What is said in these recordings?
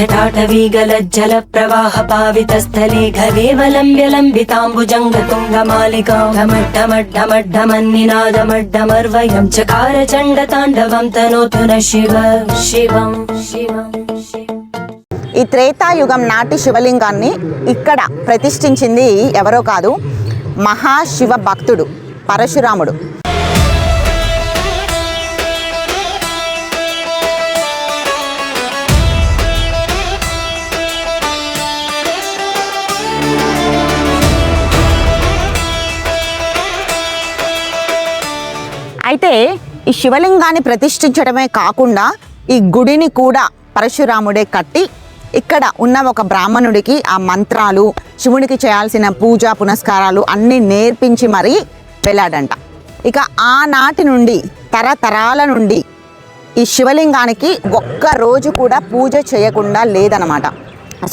जटाटवीगलज्जल प्रवाह पावितस्थले घवेवलम्ब्य लम्बिताम्बुजङ्गतुङ्गमालिकां ढमड्ढमड्ढमड्ढमन्निनादमड्ढमर्वयं चकार चण्डताण्डवं तनोतु न शिव शिवं शिवं शिवम् ఈ త్రేతాయుగం నాటి శివలింగాన్ని ఇక్కడ ప్రతిష్ఠించింది ఎవరో కాదు మహాశివ భక్తుడు పరశురాముడు అంటే ఈ శివలింగాన్ని ప్రతిష్ఠించడమే కాకుండా ఈ గుడిని కూడా పరశురాముడే కట్టి ఇక్కడ ఉన్న ఒక బ్రాహ్మణుడికి ఆ మంత్రాలు శివునికి చేయాల్సిన పూజ పునస్కారాలు అన్నీ నేర్పించి మరీ వెళ్ళాడంట. ఇక ఆనాటి నుండి తరతరాల నుండి ఈ శివలింగానికి ఒక్క రోజు కూడా పూజ చేయకుండా లేదనమాట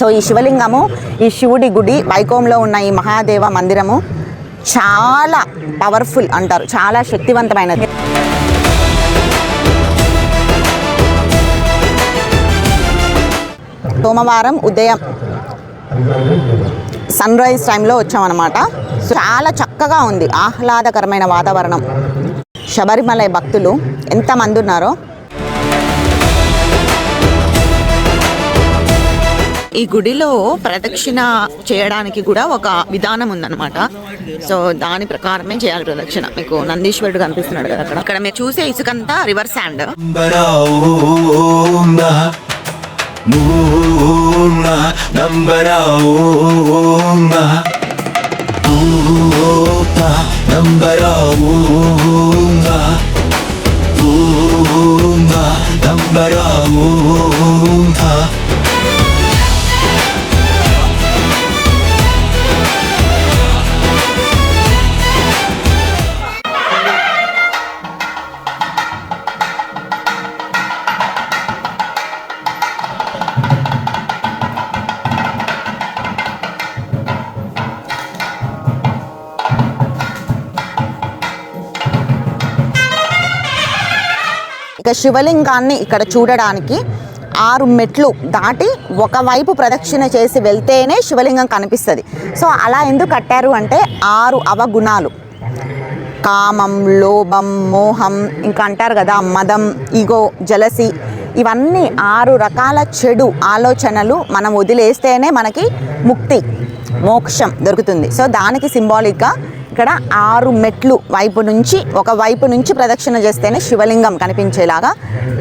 సో ఈ శివలింగము ఈ శివుడి గుడి వైకోంలో ఉన్న ఈ మహాదేవ మందిరము చాలా పవర్ఫుల్ అంటారు చాలా శక్తివంతమైనది. సోమవారం ఉదయం సన్ రైజ్ టైంలో వచ్చామన్నమాట. సో చాలా చక్కగా ఉంది. ఆహ్లాదకరమైన వాతావరణం. శబరిమల భక్తులు ఎంతమంది ఉన్నారో. ఈ గుడిలో ప్రదక్షిణ చేయడానికి కూడా ఒక విధానం ఉందన్నమాట. సో దాని ప్రకారమే చేయాలి ప్రదక్షిణ. మీకు నందీశ్వరుడు కనిపిస్తున్నాడు కదా అక్కడ. అక్కడ మీరు చూసే ఇసుకంతా రివర్ శాండ్ నంబరా ఓం నః ఓం నః నంబరా ఇక శివలింగాన్ని ఇక్కడ చూడడానికి ఆరు మెట్లు దాటి ఒకవైపు ప్రదక్షిణ చేసి వెళ్తేనే శివలింగం కనిపిస్తుంది. సో అలా ఎందుకు కట్టారు అంటే ఆరు అవగుణాలు. కామం లోభం మోహం ఇంకా అంటారు కదా మదం ఇగో జలసి ఇవన్నీ ఆరు రకాల చెడు ఆలోచనలు మనం వదిలేస్తేనే మనకి ముక్తి మోక్షం దొరుకుతుంది. సో దానికి సింబాలిక్గా ఇక్కడ ఆరు మెట్లు వైపు నుంచి ఒక వైపు నుంచి ప్రదక్షిణ చేస్తేనే శివలింగం కనిపించేలాగా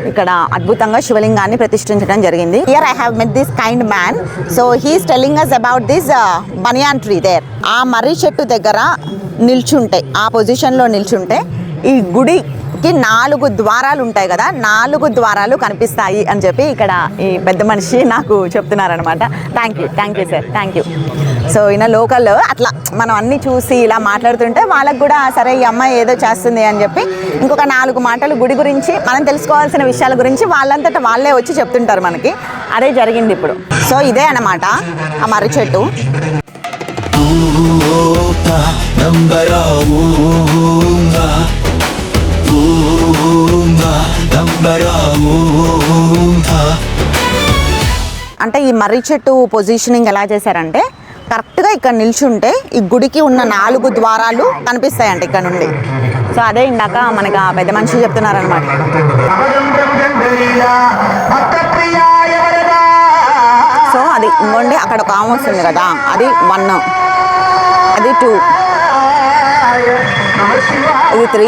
ఇక్కడ అద్భుతంగా శివలింగాన్ని ప్రతిష్ఠించడం జరిగింది. Here I have met this kind man so he's telling us about this banyan tree there ఆ మర్రి చెట్టు దగ్గర నిల్చుంటే ఆ పొజిషన్లో నిల్చుంటే ఈ గుడికి నాలుగు ద్వారాలు ఉంటాయి కదా నాలుగు ద్వారాలు కనిపిస్తాయి అని చెప్పి ఇక్కడ ఈ పెద్ద మనిషి నాకు చెప్తున్నారనమాట thank you thank you sir thank you so ఈయన లోకల్ అట్లా మనం అన్నీ చూసి ఇలా మాట్లాడుతుంటే వాళ్ళకు కూడా సరే ఈ అమ్మాయి ఏదో చేస్తుంది అని చెప్పి ఇంకొక నాలుగు మాటలు గుడి గురించి మనం తెలుసుకోవాల్సిన విషయాల గురించి వాళ్ళంతటా వాళ్ళే వచ్చి చెప్తుంటారు మనకి. అదే జరిగింది ఇప్పుడు. సో ఇదే అన్నమాట ఆ మర్రి చెట్టు. నంబరా అంటే ఈ మర్రి చెట్టు పొజిషనింగ్ ఎలా చేశారంటే కరెక్ట్గా ఇక్కడ నిల్చుంటే ఈ గుడికి ఉన్న నాలుగు ద్వారాలు కనిపిస్తాయండి ఇక్కడ నుండి. సో అదే ఇందాక మనకి ఆ పెద్ద మనిషి చెప్తున్నారనమాట సో అది ఇంకోండి అక్కడ ఒక ఆమె వస్తుంది కదా అది వన్ అది టూ ఇది త్రీ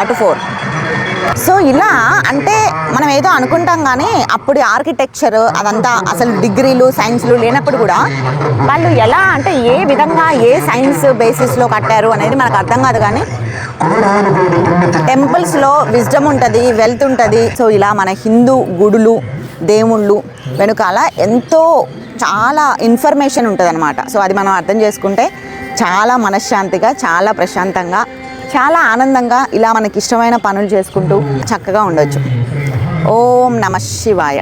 అటు ఫోర్ సో ఇలా అంటే మనం ఏదో అనుకుంటాం కానీ అప్పుడు ఆర్కిటెక్చర్ అదంతా అసలు డిగ్రీలు సైన్స్లు లేనప్పుడు కూడా వాళ్ళు ఎలా అంటే ఏ విధంగా ఏ సైన్స్ బేసిస్లో కట్టారు అనేది మనకు అర్థం కాదు కానీ టెంపుల్స్లో విజ్డమ్ ఉంటుంది వెల్త్ ఉంటుంది. సో ఇలా మన హిందూ గుడులు దేవుళ్ళు వెనుకాల ఎంతో చాలా ఇన్ఫర్మేషన్ ఉంటుంది అనమాట సో అది మనం అర్థం చేసుకుంటే చాలా మనశ్శాంతిగా చాలా ప్రశాంతంగా చాలా ఆనందంగా ఇలా మనకి ఇష్టమైన పనులు చేసుకుంటూ చక్కగా ఉండొచ్చు. ఓం నమ శివాయ.